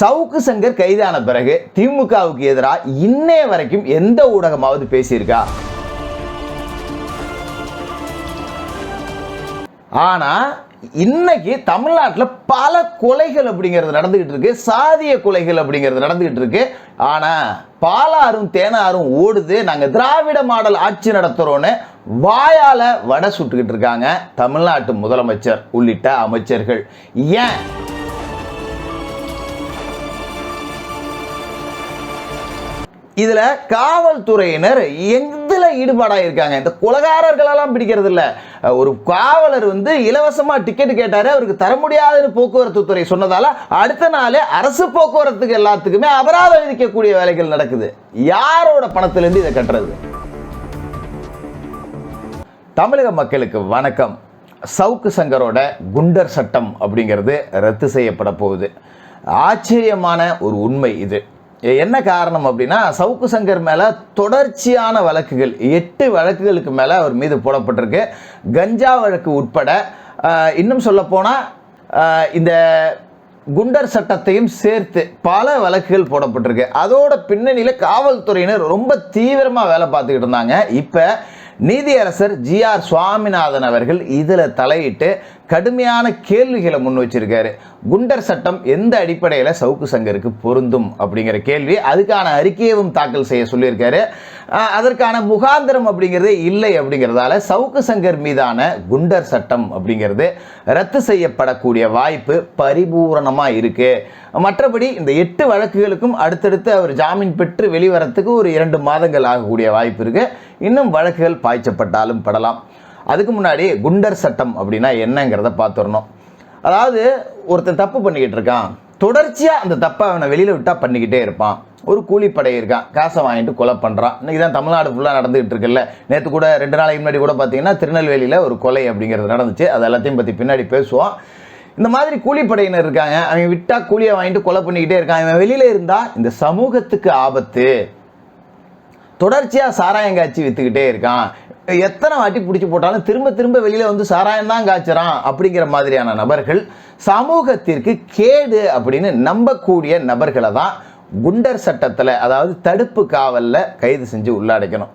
சவுக்கு சங்கர் கைதான பிறகு திமுகவுக்கு எதிராக இன்னைய வரைக்கும் எந்த ஊடகமாவது பேசியிருக்கா? ஆனா இன்னைக்கு தமிழ்நாட்டில் பல கொலைகள் அப்படிங்கிறது நடந்துகிட்டு இருக்கு சாதிய கொலைகள் அப்படிங்கிறது நடந்துகிட்டு இருக்கு. ஆனா பாலாறும் தேனாரும் ஓடுது நாங்க திராவிட மாடல் ஆட்சி நடத்துகிறோன்னு வாயால வடை சுட்டுக்கிட்டு இருக்காங்க தமிழ்நாட்டு முதலமைச்சர் உள்ளிட்ட அமைச்சர்கள். ஏன்? இதில் காவல்துறையினர் எதில் ஈடுபாடாக இருக்காங்க இந்த கொலகாரர்களெல்லாம் பிடிக்கிறது இல்லை ஒரு காவலர் வந்து இலவசமாக டிக்கெட் கேட்டார் அவருக்கு தர முடியாதுன்னு போக்குவரத்து துறை சொன்னதால் அடுத்த நாளே அரசு போக்குவரத்துக்கு எல்லாத்துக்குமே அபராதம் விதிக்கக்கூடிய வேலைகள் நடக்குது. யாரோட பணத்திலேருந்து இதை கட்டுறது? தமிழக மக்களுக்கு வணக்கம். சவுக்கு சங்கரோட குண்டர் சட்டம் அப்படிங்கிறது ரத்து செய்யப்பட போகுது. ஆச்சரியமான ஒரு உண்மை இது. என்ன காரணம் அப்படின்னா சவுக்கு சங்கர் மேலே தொடர்ச்சியான வழக்குகள் எட்டு வழக்குகளுக்கு மேலே அவர் மீது போடப்பட்டிருக்கு. கஞ்சா வழக்கு உட்பட இன்னும் சொல்லப்போனால் இந்த குண்டர் சட்டத்தையும் சேர்த்து பல வழக்குகள் போடப்பட்டிருக்கு. அதோட பின்னணியில் காவல்துறையினர் ரொம்ப தீவிரமாக வேலை பார்த்துக்கிட்டு இருந்தாங்க. இப்போ நீதியரசர் ஜி ஆர் சுவாமிநாதன் அவர்கள் இதில் தலையிட்டு கடுமையான கேள்விகளை முன் வச்சிருக்காரு. குண்டர் சட்டம் எந்த அடிப்படையில் சவுக்கு சங்கருக்கு பொருந்தும் அப்படிங்கிற கேள்வி அதுக்கான அறிக்கையவும் தாக்கல் செய்ய சொல்லியிருக்காரு. அதற்கான முகாந்திரம் அப்படிங்கிறது இல்லை அப்படிங்கிறதால சவுக்கு சங்கர் மீதான குண்டர் சட்டம் அப்படிங்கிறது ரத்து செய்யப்படக்கூடிய வாய்ப்பு பரிபூரணமாக இருக்குது மற்றபடி இந்த எட்டு வழக்குகளுக்கும் அடுத்தடுத்து அவர் ஜாமீன் பெற்று வெளிவரத்துக்கு ஒரு இரண்டு மாதங்கள் ஆகக்கூடிய வாய்ப்பு இருக்குது இன்னும் வழக்குகள் பாய்ச்சப்பட்டாலும் படலாம். அதுக்கு முன்னாடி குண்டர் சட்டம் அப்படின்னா என்னங்கிறத பார்த்துடணும். அதாவது ஒருத்தன் தப்பு பண்ணிக்கிட்டு இருக்கான். தொடர்ச்சியாக அந்த தப்பை அவனை வெளியில் விட்டால் பண்ணிக்கிட்டே இருப்பான். ஒரு கூலிப்படை இருக்கான். காசை வாங்கிட்டு கொலை பண்ணுறான் இன்றைக்கி தான் தமிழ்நாடு ஃபுல்லாக நடந்துகிட்டு இருக்குல்ல. நேற்று கூட ரெண்டு நாளைக்கு முன்னாடி கூட பார்த்தீங்கன்னா திருநெல்வேலியில் ஒரு கொலை அப்படிங்கிறது நடந்துச்சு. அது எல்லாத்தையும் பற்றி பின்னாடி பேசுவோம். இந்த மாதிரி கூலிப்படையினர் இருக்காங்க. அவங்க விட்டால் கூலியை வாங்கிட்டு கொலை பண்ணிக்கிட்டே இருக்கான். இவன் வெளியில் இருந்தால் இந்த சமூகத்துக்கு ஆபத்து. தொடர்ச்சியாக சாராயங்காய்ச்சி விற்றுக்கிட்டே இருக்கான். எத்தனை வாட்டி பிடிச்சி போட்டாலும் திரும்ப திரும்ப வெளியில் வந்து சாராயம் தான் காய்ச்சறான் அப்படிங்கிற மாதிரியான நபர்கள் சமூகத்திற்கு கேடு அப்படின்னு நம்பக்கூடிய நபர்களை தான் குண்டர் சட்டத்தில் அதாவது தடுப்பு காவலில் கைது செஞ்சு உள்ளடைக்கணும்.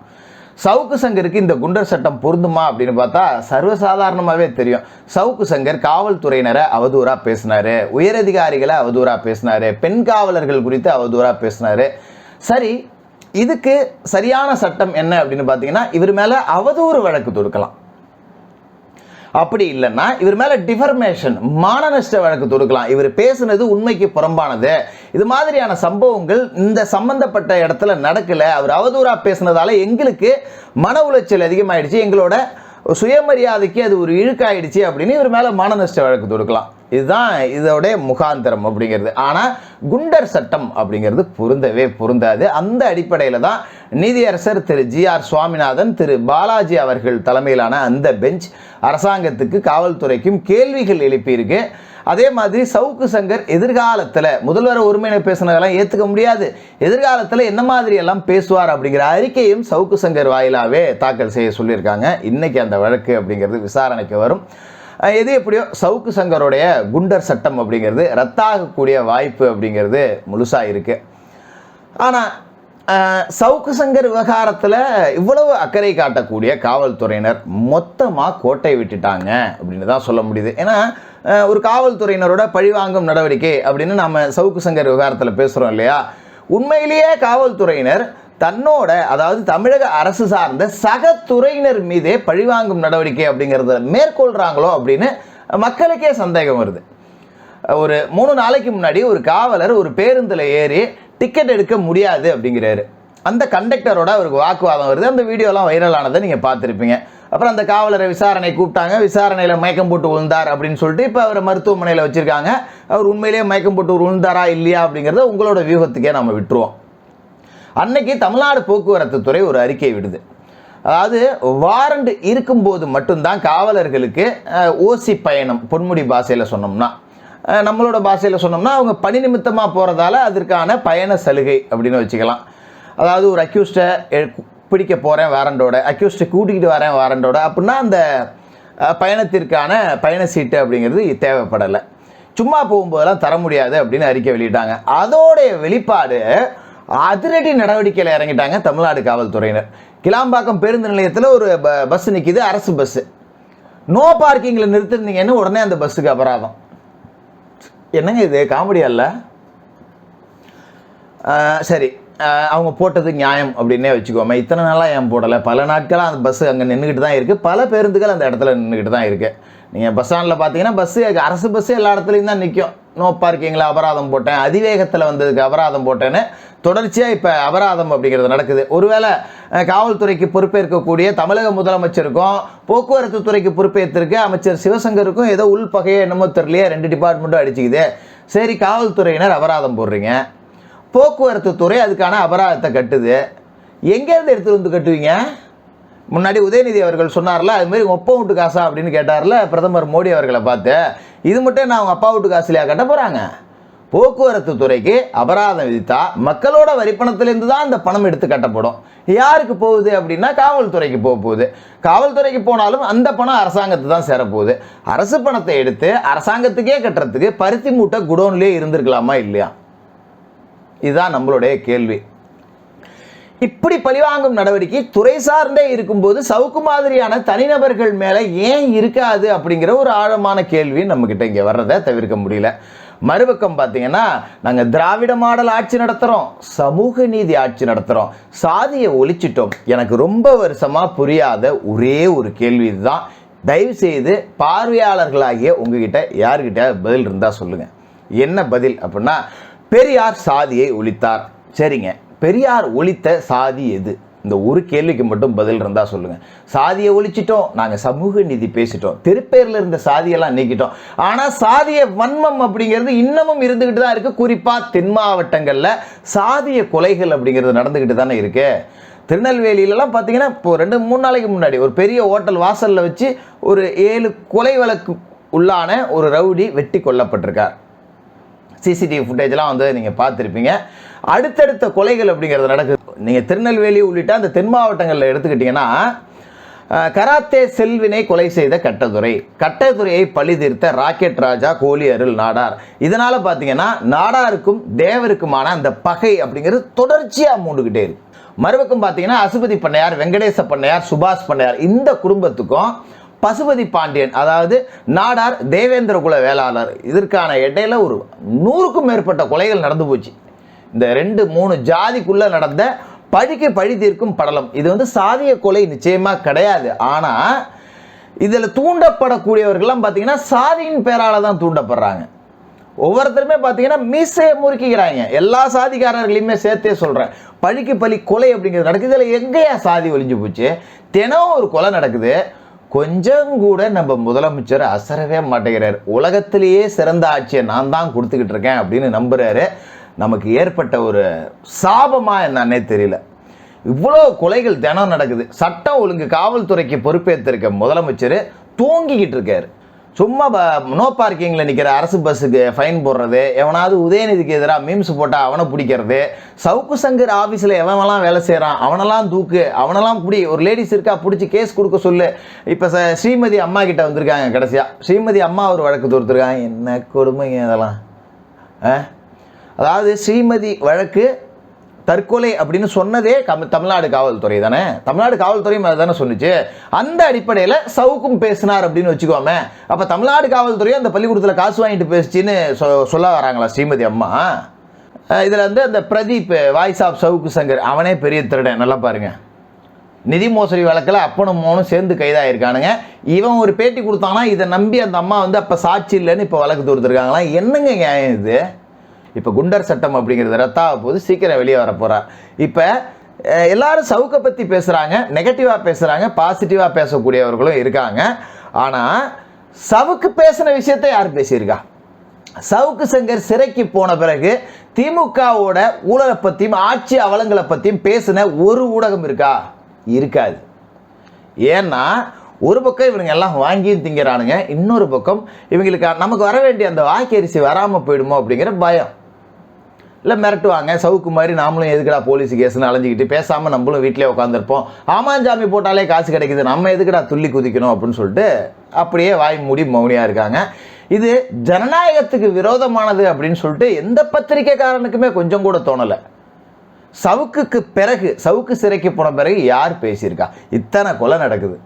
சவுக்கு சங்கருக்கு இந்த குண்டர் சட்டம் பொருந்துமா அப்படின்னு பார்த்தா சர்வசாதாரணமாகவே தெரியும். சவுக்கு சங்கர் காவல்துறையினரை அவதூறாக பேசினார் உயரதிகாரிகளை அவதூறாக பேசினாரு பெண் காவலர்கள் குறித்து அவதூறாக பேசினாரு. சரி இதுக்கு சரியான சட்டம் என்ன அப்படின்னு பார்த்தீங்கன்னா இவர் மேலே அவதூறு வழக்கு தொடுக்கலாம். அப்படி இல்லைன்னா இவர் மேலே டிஃபர்மேஷன் மானநஷ்ட வழக்கு தொடுக்கலாம். இவர் பேசுனது உண்மைக்கு புறம்பானது. இது மாதிரியான சம்பவங்கள் இந்த சம்பந்தப்பட்ட இடத்துல நடக்கலை. அவர் அவதூறாக பேசுனதால எங்களுக்கு மன உளைச்சல் அதிகமாயிடுச்சு. எங்களோட சுயமரியாதைக்கு அது ஒரு இழுக்காயிடுச்சு அப்படின்னு இவர் மேலே மானநஷ்ட வழக்கு தொடுக்கலாம். இதுதான் இதோடைய முகாந்திரம் அப்படிங்கிறது. ஆனால் குண்டர் சட்டம் அப்படிங்கிறது பொருந்தவே பொருந்தாது. அந்த அடிப்படையில் தான் நீதியரசர் திரு ஜி ஆர் சுவாமிநாதன் திரு பாலாஜி அவர்கள் தலைமையிலான அந்த பெஞ்ச் அரசாங்கத்துக்கு காவல்துறைக்கும் கேள்விகள் எழுப்பியிருக்கு. அதே மாதிரி சவுக்கு சங்கர் எதிர்காலத்தில் முதல்வர் உரிமையினர் பேசினதெல்லாம் ஏற்றுக்க முடியாது. எதிர்காலத்தில் என்ன மாதிரி எல்லாம் பேசுவார் அப்படிங்கிற அறிக்கையும் சவுக்கு சங்கர் வாயிலாகவே தாக்கல் செய்ய சொல்லியிருக்காங்க. இன்றைக்கி அந்த வழக்கு அப்படிங்கிறது விசாரணைக்கு வரும். எது எப்படியோ சவுக்கு சங்கருடைய குண்டர் சட்டம் அப்படிங்கிறது ரத்தாகக்கூடிய வாய்ப்பு அப்படிங்கிறது முழுசாக இருக்குது ஆனால் சவுக்கு சங்கர் விவகாரத்தில் இவ்வளவு அக்கறை காட்டக்கூடிய காவல்துறையினர் மொத்தமாக கோட்டை விட்டுட்டாங்க அப்படின்னு தான் சொல்ல முடியுது. ஏன்னா ஒரு காவல்துறையினரோட பழிவாங்கும் நடவடிக்கை அப்படின்னு நம்ம சவுக்கு சங்கர் விவகாரத்தில் பேசுகிறோம் இல்லையா? உண்மையிலேயே காவல்துறையினர் தன்னோட அதாவது தமிழக அரசு சார்ந்த சக துறையினர் மீதே பழிவாங்கும் நடவடிக்கை அப்படிங்கிறத மேற்கொள்கிறாங்களோ அப்படின்னு மக்களுக்கே சந்தேகம் வருது. ஒரு மூணு நாளைக்கு முன்னாடி ஒரு காவலர் ஒரு பேருந்தில் ஏறி டிக்கெட் எடுக்க முடியாது அப்படிங்கிறாரு. அந்த கண்டக்டரோட அவருக்கு வாக்குவாதம் வருது. அந்த வீடியோலாம் வைரலானதை நீங்கள் பார்த்துருப்பீங்க. அப்புறம் அந்த காவலரை விசாரணை கூப்பிட்டாங்க. விசாரணையில் மயக்கம் போட்டு விழுந்தார் அப்படின்னு சொல்லிட்டு இப்போ அவரை மருத்துவமனையில் வச்சுருக்காங்க. அவர் உண்மையிலேயே மயக்கம் போட்டு விழுந்தாரா இல்லையா அப்படிங்கிறத உங்களோட வியூகத்துக்கே நம்ம விட்டுருவோம். அன்னைக்கு தமிழ்நாடு போக்குவரத்து துறை ஒரு அறிக்கை விடுது. அதாவது வாரண்ட் இருக்கும்போது மட்டும்தான் காவலர்களுக்கு ஓசி பயணம் பொன்முடி பாஷையில் சொன்னோம்னா நம்மளோட பாஷையில் சொன்னோம்னா அவங்க பணி நிமித்தமாக போகிறதால அதற்கான பயண சலுகை அப்படின்னு வச்சுக்கலாம். அதாவது ஒரு அக்யூஸ்டை பிடிக்க போகிறேன் வாரண்டோட அக்யூஸ்டை கூட்டிகிட்டு வரேன் வாரண்டோட அப்படின்னா அந்த பயணத்திற்கான பயண சீட்டு அப்படிங்கிறது தேவைப்படலை. சும்மா போகும்போதெல்லாம் தர முடியாது அப்படின்னு அறிக்கை வெளியிட்டாங்க. அதோடைய வெளிப்பாடு அதிரடி நடவடிக்கையில் இறங்கிட்டாங்க தமிழ்நாடு காவல்துறையினர். கிளாம்பாக்கம் பேருந்து நிலையத்தில் ஒரு ப- பஸ் நிற்கிது அரசு பஸ்ஸு நோ பார்க்கிங்கில் நிறுத்திருந்தீங்கன்னு உடனே அந்த பஸ்ஸுக்கு அபராதம். என்னங்க இது காமெடியா இல்லை சரி. அவங்க போட்டது நியாயம் அப்படின்னே வச்சுக்கோமே. இத்தனை நாளாக ஏன் போடலை? பல நாட்களாக அந்த பஸ்ஸு அங்கே நின்றுக்கிட்டு தான் இருக்குது பல பேருந்துகள் அந்த இடத்துல நின்றுக்கிட்டு தான் இருக்குது நீங்கள் பஸ் ஸ்டாண்டில் பார்த்தீங்கன்னா பஸ்ஸு அரசு பஸ்ஸு எல்லா இடத்துலையும் தான் நிற்கும் நோ பார்க்கிங்கில் அபராதம் போட்டேன். அதிவேகத்தில் வந்ததுக்கு அபராதம் போட்டேன்னு தொடர்ச்சியாக இப்போ அபராதம் அப்படிங்கிறது நடக்குது. ஒருவேளை காவல்துறைக்கு பொறுப்பேற்கக்கூடிய தமிழக முதலமைச்சருக்கும் போக்குவரத்து துறைக்கு பொறுப்பேற்றிருக்க அமைச்சர் சிவசங்கருக்கும் ஏதோ உள்பகையோ என்னமோ தெரியலையே. ரெண்டு டிபார்ட்மெண்ட்டும் அடிச்சுக்குது. சரி காவல்துறையினர் அபராதம் போடுறீங்க. போக்குவரத்து துறை அதுக்கான அபராதத்தை கட்டுது. எங்கேருந்து எடுத்துகிட்டு வந்து கட்டுவீங்க? முன்னாடி உதயநிதி அவர்கள் சொன்னார்ல அதுமாரி ஒப்பம் விட்டு வீட்டு காசா அப்படின்னு கேட்டார்ல பிரதமர் மோடி அவர்களை பார்த்து. இது மட்டும் நான் அவங்க அப்பா வீட்டு காசுலையா கட்ட போகிறாங்க போக்குவரத்து துறைக்கு அபராதம் விதித்தா மக்களோட வரிப்பணத்திலேருந்து தான் அந்த பணம் எடுத்து கட்டப்படும். யாருக்கு போகுது அப்படின்னா காவல்துறைக்கு போக போகுது. காவல்துறைக்கு போனாலும் அந்த பணம் அரசாங்கத்தை தான் சேரப்போகுது. அரசு பணத்தை எடுத்து அரசாங்கத்துக்கே கட்டுறதுக்கு பருத்தி மூட்டை குடோன்லேயே இருந்திருக்கலாமா இல்லையா? இதுதான் நம்மளுடைய கேள்வி. இப்படி பழிவாங்கும் நடவடிக்கை துறை சார்ந்தே இருக்கும்போது சவுக்கு மாதிரியான தனிநபர்கள் மேலே ஏன் இருக்காது அப்படிங்கிற ஒரு ஆழமான கேள்வி நம்மக்கிட்ட இங்கே வர்றதை தவிர்க்க முடியல. மறுபக்கம் பார்த்தீங்கன்னா நாங்கள் திராவிட மாடல் ஆட்சி நடத்துகிறோம் சமூக நீதி ஆட்சி நடத்துகிறோம் சாதியை ஒழிச்சிட்டோம். எனக்கு ரொம்ப வருஷமாக புரியாத ஒரே ஒரு கேள்வி இதுதான். தயவு செய்து பார்வையாளர்களாகிய உங்ககிட்ட யார்கிட்ட பதில் இருந்தால் சொல்லுங்கள் என்ன பதில் அப்படின்னா பெரியார் சாதியை ஒழித்தார். சரிங்க. பெரியார் ஒழித்த சாதி எது? இந்த ஒரு கேள்விக்கு மட்டும் பதில் இருந்தா சொல்லுங்க. சாதியை ஒழிச்சிட்டோம். நாங்க சமூக நீதி பேசிட்டோம். திருப்பேர்ல இருந்த சாதியெல்லாம் நீக்கிட்டோம். ஆனா சாதிய வன்மம் அப்படிங்கிறது இன்னமும் இருந்துகிட்டு தான் இருக்கு. குறிப்பா தென் மாவட்டங்கள்ல சாதிய கொலைகள் அப்படிங்கிறது நடந்துகிட்டு தானே இருக்கு. திருநெல்வேலியிலலாம் பார்த்தீங்கன்னா இப்போ ரெண்டு மூணு நாளைக்கு முன்னாடி ஒரு பெரிய ஹோட்டல் வாசலில் வச்சு ஒரு ஏழு கொலை வழக்கு உள்ளான ஒரு ரவுடி வெட்டி கொல்லப்பட்டிருக்கார். சிசிடிவி ஃபுட்டேஜ்லாம் வந்து நீங்கள் பார்த்துருப்பீங்க. அடுத்தடுத்த கொலைகள் அப்படிங்கிறது நடக்குது. நீங்கள் திருநெல்வேலி உள்ளிட்ட அந்த தென் மாவட்டங்களில் எடுத்துக்கிட்டிங்கன்னா கராத்தே செல்வினை கொலை செய்த கட்டதுரை. கட்டதுரையை பழிதீர்த்த ராக்கெட் ராஜா கோலி அருள் நாடார். இதனால் பார்த்தீங்கன்னா நாடாருக்கும் தேவருக்குமான அந்த பகை அப்படிங்கிறது தொடர்ச்சியாக மூண்டுக்கிட்டே இருக்கு. மறுபக்கம் பார்த்தீங்கன்னா அசுபதி பண்ணையார் வெங்கடேச பண்ணையார் சுபாஷ் பண்ணையார் இந்த குடும்பத்துக்கும் பசுபதி பாண்டியன் அதாவது நாடார் தேவேந்திர குல வேளாளர். இதற்கான இடையில ஒரு நூறுக்கும் மேற்பட்ட கொலைகள் நடந்து போச்சு. இந்த ரெண்டு மூணு ஜாதிக்குள்ள நடந்த பழிக்கு பழி தீர்க்கும் படலம். இது வந்து சாதிய கொலை நிச்சயமா கிடையாது. ஆனா இதில் தூண்டப்படக்கூடியவர்கள்லாம் பார்த்தீங்கன்னா சாதியின் பேரால தான் தூண்டப்படுறாங்க. ஒவ்வொருத்தருமே பார்த்தீங்கன்னா மீசையை முறுக்கிக்கிறாங்க. எல்லா சாதிக்காரர்களையுமே சேர்த்தே சொல்கிறேன் பழிக்கு பழி கொலை அப்படிங்கிறது நடக்குது. இதில் எங்கேயா சாதி ஒழிஞ்சு போச்சு? தினம் ஒரு கொலை நடக்குது. கொஞ்சம் கூட நம்ம முதலமைச்சர் அசரவே மாட்டேங்கிறார். உலகத்திலேயே சிறந்த ஆட்சியை நான் தான் கொடுத்துக்கிட்டு இருக்கேன் அப்படின்னு நம்புறாரு. நமக்கு ஏற்பட்ட ஒரு சாபமாக என்னன்னே தெரியல. இவ்வளோ கொலைகள் தினம் நடக்குது. சட்டம் ஒழுங்கு காவல்துறைக்கு பொறுப்பேற்றிருக்க முதலமைச்சர் தூங்கிக்கிட்டு இருக்காரு. சும்மா ப- நோ பார்க்கிங்கில் நிற்கிற அரசு பஸ்ஸுக்கு ஃபைன் போடுறது எவனாவது உதயநிதிக்கு எதிராக மீம்ஸ் போட்டால் அவனை பிடிக்கிறது சவுக்கு சங்கர் ஆஃபீஸில் எவனெல்லாம் வேலை செய்கிறான் அவனெல்லாம் தூக்கு அவனெல்லாம் பிடி ஒரு லேடிஸ் இருக்கா பிடிச்சி கேஸ் கொடுக்க சொல்லு. இப்போ ச ஸ்ரீமதி அம்மா கிட்ட வந்திருக்காங்க கடைசியாக ஸ்ரீமதி அம்மா ஒரு வழக்கு தொடுத்துருக்காங்க. என்ன கொடுமைங்க இதெல்லாம்? ஆ? அதாவது ஸ்ரீமதி வழக்கு தற்கொலை அப்படின்னு சொன்னதே கம் தமிழ்நாடு காவல்துறை தானே? தமிழ்நாடு காவல்துறையும் அதை தானே சொன்னிச்சு. அந்த அடிப்படையில் சவுக்கும் பேசினார் அப்படின்னு வச்சுக்கோமே. அப்போ தமிழ்நாடு காவல்துறையும் அந்த பள்ளிக்கூடத்தில் காசு வாங்கிட்டு பேசிச்சின்னு சொ சொல்ல வராங்களா ஸ்ரீமதி அம்மா? இதில் வந்து அந்த பிரதீப் வாய்ஸ் ஆஃப் சவுக்கு சங்கர் அவனே பெரிய திருடன். நல்லா பாருங்க. நிதி மோசடி வழக்கில் அப்பனும் மோனும் சேர்ந்து கைதாயிருக்கானுங்க. இவன் ஒரு பேட்டி கொடுத்தானா இதை நம்பி அந்த அம்மா வந்து அப்போ சாட்சி இல்லைன்னு இப்போ வழக்கு தொடுத்துருக்காங்களா? என்னங்க நியாயம் இது? இப்போ குண்டர் சட்டம் அப்படிங்கிறது ரத்தாக போது சீக்கிரம் வெளியே வர போகிறார் இப்போ எல்லாரும் சவுக்கை பற்றி பேசுகிறாங்க நெகட்டிவாக பேசுகிறாங்க பாசிட்டிவாக பேசக்கூடியவர்களும் இருக்காங்க. ஆனால் சவுக்கு பேசின விஷயத்தை யார் பேசியிருக்கா? சவுக்கு சங்கர் சிறைக்கு போன பிறகு திமுகவோட ஊழலை பற்றியும் ஆட்சி அவலங்களை பற்றியும் பேசின ஒரு ஊடகம் இருக்கா? இருக்காது. ஏன்னா ஒரு பக்கம் இவனுங்க எல்லாம் வாங்கியும் திங்கிறானுங்க இன்னொரு பக்கம் இவங்களுக்கு நமக்கு வர வேண்டிய அந்த வாக்கரிசி வராமல் போயிடுமோ அப்படிங்கிற பயம். இல்லை மிரட்டுவாங்க. சவுக்கு மாதிரி நாமளும் எதுக்குடா போலீஸ் கேஸ்னு அலைஞ்சிக்கிட்டு பேசாமல் நம்மளும் வீட்டிலே உட்காந்துருப்போம் ஆமாஞ்சாமி போட்டாலே காசு கிடைக்குது. நம்ம எதுக்குடா துள்ளி குதிக்கணும் அப்படின்னு சொல்லிட்டு அப்படியே வாய் மூடி மௌனியாக இருக்காங்க. இது ஜனநாயகத்துக்கு விரோதமானது அப்படின்னு சொல்லிட்டு எந்த பத்திரிக்கைக்காரனுக்குமே கொஞ்சம் கூட தோணலை. சவுக்குக்கு பிறகு சவுக்கு சிறைக்கு போன பிறகு யார் பேசியிருக்கா? இத்தனை கொலை நடக்குது.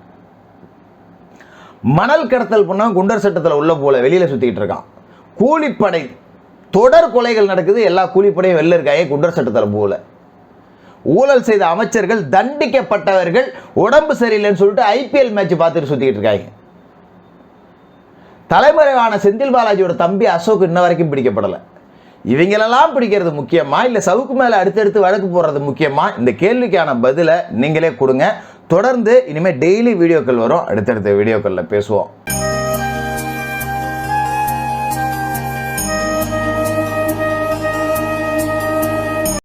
மணல் கடத்தல் பண்ணால் குண்டர் சட்டத்தில் உள்ள போல வெளியில் சுற்றிக்கிட்டு இருக்கான். கூலிப்படை தொடர் கொலைகள் நடக்குது எல்லா கூலிப்படையும் வெளில இருக்காங்க குண்டர் சட்டத்தில் போல ஊழல் செய்த அமைச்சர்கள் தண்டிக்கப்பட்டவர்கள் உடம்பு சரியில்லைன்னு சொல்லிட்டு ஐபிஎல் மேட்ச் பார்த்துட்டு சுற்றிக்கிட்டு இருக்காங்க. தலைமறைவான செந்தில் பாலாஜியோட தம்பி அசோக் இன்ன வரைக்கும் பிடிக்கப்படலை. இவங்களெல்லாம் பிடிக்கிறது முக்கியமா இல்லை சவுக்கு மேலே அடுத்தடுத்து வழக்கு போடுறது முக்கியமா? இந்த கேள்விக்கான பதிலை நீங்களே கொடுங்க. தொடர்ந்து இனிமேல் டெய்லி வீடியோக்கள் வரும். அடுத்தடுத்த வீடியோக்களில் பேசுவோம்.